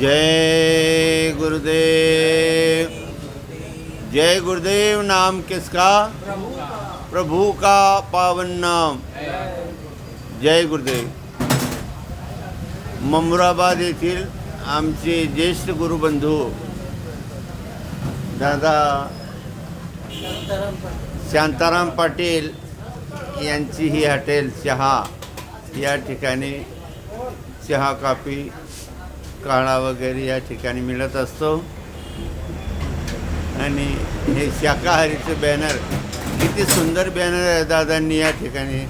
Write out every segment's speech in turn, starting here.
जय गुरुदेव। जय गुरुदेव नाम किसका? प्रभु का पावन नाम। जय गुरुदेव। ममुराबाद येथील आमचे ज्येष्ठ गुरुबंधू दादा शांताराम पाटील यांची ही हॉटेल चहा या ठिकाणी चहा कॉफी काळा वगैरे या ठिकाणी मिळत असतो. आणि हे शाकाहारीचं बॅनर किती सुंदर बॅनर आहे दादांनी या ठिकाणी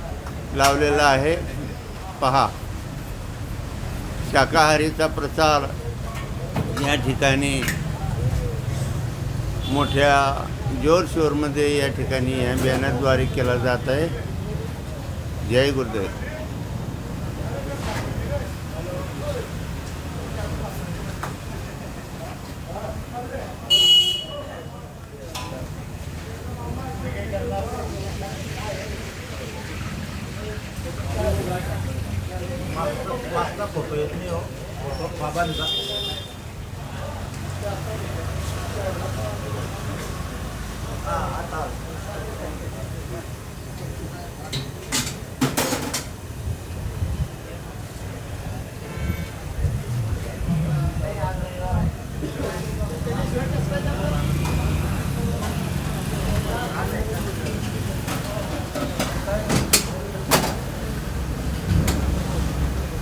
लावलेला आहे. पहा. शाकाहारीचा प्रचार या ठिकाणी मोठ्या जोरशोरमध्ये या ठिकाणी या बॅनरद्वारे केला जात आहे. जय गुरुदेव. kupata foto yenyewe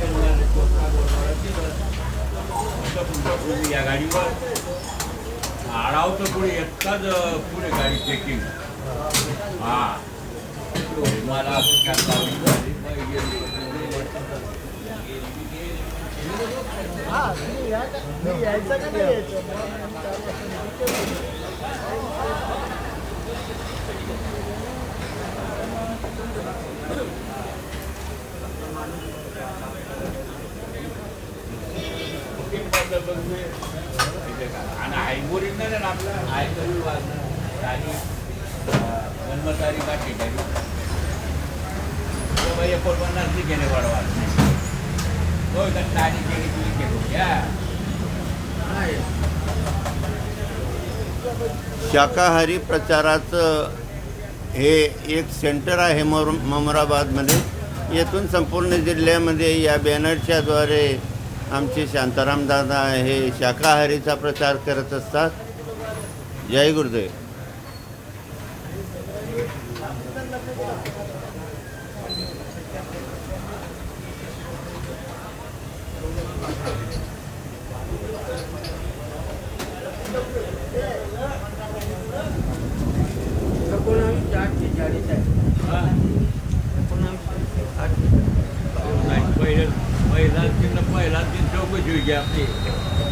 ते मला report card वगैरे दिलं. असं तुमचं तुम्ही या गाडीवर. आडावतं पुढे एकटाच पुढे गाडी चेकिंग हा. मला आणि आईवरील नाही ना आपलं आई कमी वाजणं आणि जन्मतारीख आहे तारीख एकोणपन्नास ती गेले वाढवा तो तारीख गेली तुझी केलो या शाकाहारी प्रचाराचं हे एक सेंटर आहे मोर ममराबादमध्ये येथून संपूर्ण जिल्ह्यामध्ये या बॅनरच्याद्वारे आमचे शांताराम दादा हे शाकाहारीचा प्रचार करत असतात. जय गुरुदेव. पहिला पहिला दिन पहिला दिन चौकशी होती आपली